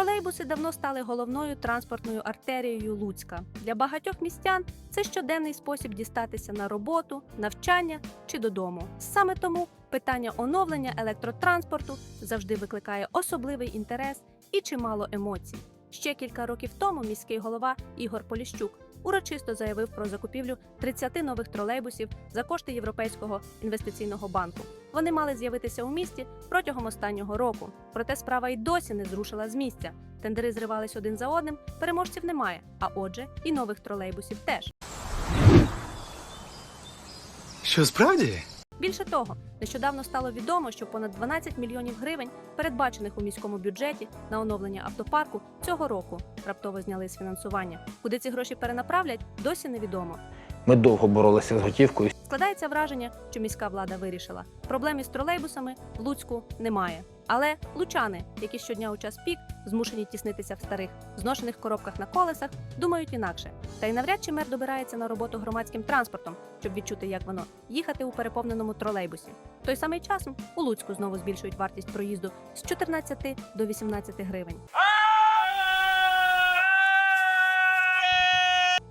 Тролейбуси давно стали головною транспортною артерією Луцька. Для багатьох містян це щоденний спосіб дістатися на роботу, навчання чи додому. Саме тому питання оновлення електротранспорту завжди викликає особливий інтерес і чимало емоцій. Ще кілька років тому міський голова Ігор Поліщук урочисто заявив про закупівлю 30 нових тролейбусів за кошти Європейського інвестиційного банку. Вони мали з'явитися у місті протягом останнього року. Проте справа й досі не зрушила з місця. Тендери зривались один за одним, переможців немає. А отже, і нових тролейбусів теж. Що справді? Більше того, нещодавно стало відомо, що понад 12 мільйонів гривень, передбачених у міському бюджеті на оновлення автопарку, цього року раптово зняли з фінансування. Куди ці гроші перенаправлять, досі невідомо. Ми довго боролися з готівкою. Складається враження, що міська влада вирішила. Проблем із тролейбусами в Луцьку немає. Але лучани, які щодня у час пік змушені тіснитися в старих зношених коробках на колесах, думають інакше. Та й навряд чи мер добирається на роботу громадським транспортом, щоб відчути, як воно їхати у переповненому тролейбусі. В той самий часом у Луцьку знову збільшують вартість проїзду з 14 до 18 гривень.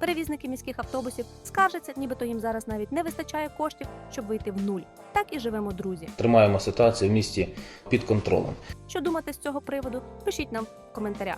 Перевізники міських автобусів скаржаться, нібито їм зараз навіть не вистачає коштів, щоб вийти в нуль. Так і живемо, друзі. Тримаємо ситуацію в місті під контролем. Що думати з цього приводу? Пишіть нам в коментарях.